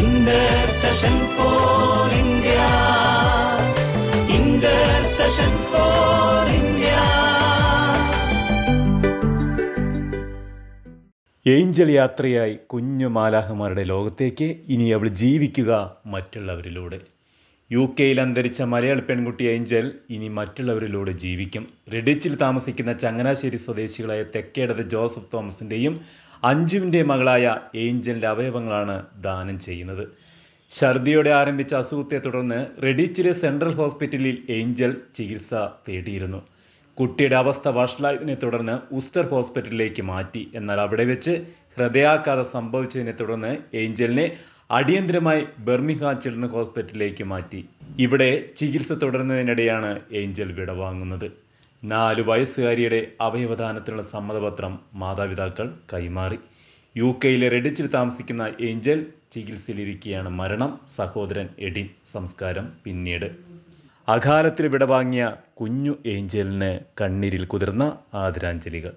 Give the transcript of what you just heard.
India. Intercession for India angel യാത്രയായി കുഞ്ഞു മാലാഹമാരുടെ ലോകത്തേക്ക് ഇനി അവൾ ജീവിക്കുക മറ്റുള്ളവരിലൂടെ യു കെയിൽ അന്തരിച്ച മലയാളി പെൺകുട്ടി ഏഞ്ചൽ ഇനി മറ്റുള്ളവരിലൂടെ ജീവിക്കും. റെഡിച്ചിൽ താമസിക്കുന്ന ചങ്ങനാശ്ശേരി സ്വദേശികളായ തെക്കേടത് ജോസഫ് തോമസിന്റെയും അഞ്ജുവിന്റെ മകളായ ഏഞ്ചലിന്റെ അവയവങ്ങളാണ് ദാനം ചെയ്യുന്നത്. ഛർദിയോടെ ആരംഭിച്ച അസുഖത്തെ തുടർന്ന് റെഡിച്ചിലെ സെൻട്രൽ ഹോസ്പിറ്റലിൽ ഏഞ്ചൽ ചികിത്സ തേടിയിരുന്നു. കുട്ടിയുടെ അവസ്ഥ വഷളായതിനെ തുടർന്ന് ഉസ്റ്റർ ഹോസ്പിറ്റലിലേക്ക് മാറ്റി. എന്നാൽ അവിടെ വെച്ച് ഹൃദയാഘാതം സംഭവിച്ചതിനെ തുടർന്ന് ഏഞ്ചലിനെ അടിയന്തരമായി ബെർമിഹാ ചിൽഡ്രൻ ഹോസ്പിറ്റലിലേക്ക് മാറ്റി. ഇവിടെ ചികിത്സ തുടരുന്നതിനിടെയാണ് ഏഞ്ചൽ വിടവാങ്ങുന്നത് നാല് വയസ്സുകാരിയുടെ അവയവദാനത്തിനുള്ള സമ്മതപത്രം മാതാപിതാക്കൾ കൈമാറി. യു കെയിലെ റെഡിച്ചിൽ താമസിക്കുന്ന ഏഞ്ചൽ ചികിത്സയിലിരിക്കുകയാണ് മരണം. സഹോദരൻ എഡിൻ. സംസ്കാരം പിന്നീട്. അകാലത്തിൽ വിടവാങ്ങിയ കുഞ്ഞു ഏഞ്ചലിന് കണ്ണീരിൽ കുതിർന്ന ആദരാഞ്ജലികൾ.